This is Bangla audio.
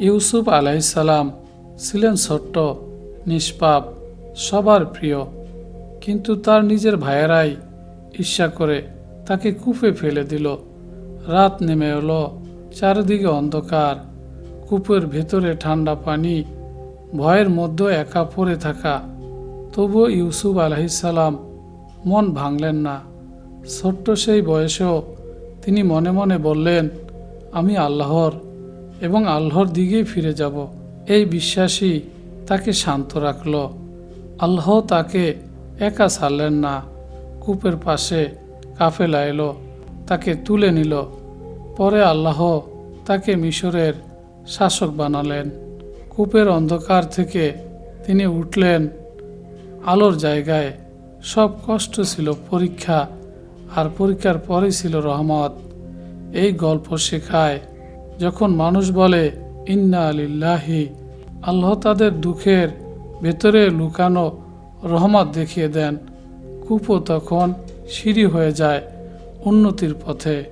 ইউসুফ আলাইসাল্লাম ছিলেন ছোট্ট, নিষ্পাপ, সবার প্রিয়। কিন্তু তার নিজের ভাইয়েরাই ঈর্ষা করে তাকে কূপে ফেলে দিল। রাত নেমে এলো, চারিদিকে অন্ধকার। কূপের ভেতরে ঠান্ডা পানি, ভয়ের মধ্যে একা পড়ে থাকা। তবুও ইউসুফ আলহিসাল্লাম মন ভাঙলেন না। ছোট্ট সেই বয়সেও তিনি মনে মনে বললেন, আমি আল্লাহর এবং আল্লাহর দিকেই ফিরে যাব। এই বিশ্বাসই তাকে শান্ত রাখল। আল্লাহ তাকে একা ছাড়লেন না। কূপের পাশে কাফেলা এলো, তাকে তুলে নিল। পরে আল্লাহ তাকে মিশরের শাসক বানালেন। কূপের অন্ধকার থেকে তিনি উঠলেন। আলোর জায়গায় সব কষ্ট ছিল পরীক্ষা, আর পরীক্ষার পরে ছিল রহমত। এই গল্প শেখায় যখন মানুষ বলে, ইন্না আলিল্লাহি আল্লাহ তাদের দুঃখের ভেতরে লুকানো রহমত দেখিয়ে দেন। কূপও তখন সিঁড়ি হয়ে যায় উন্নতির পথে।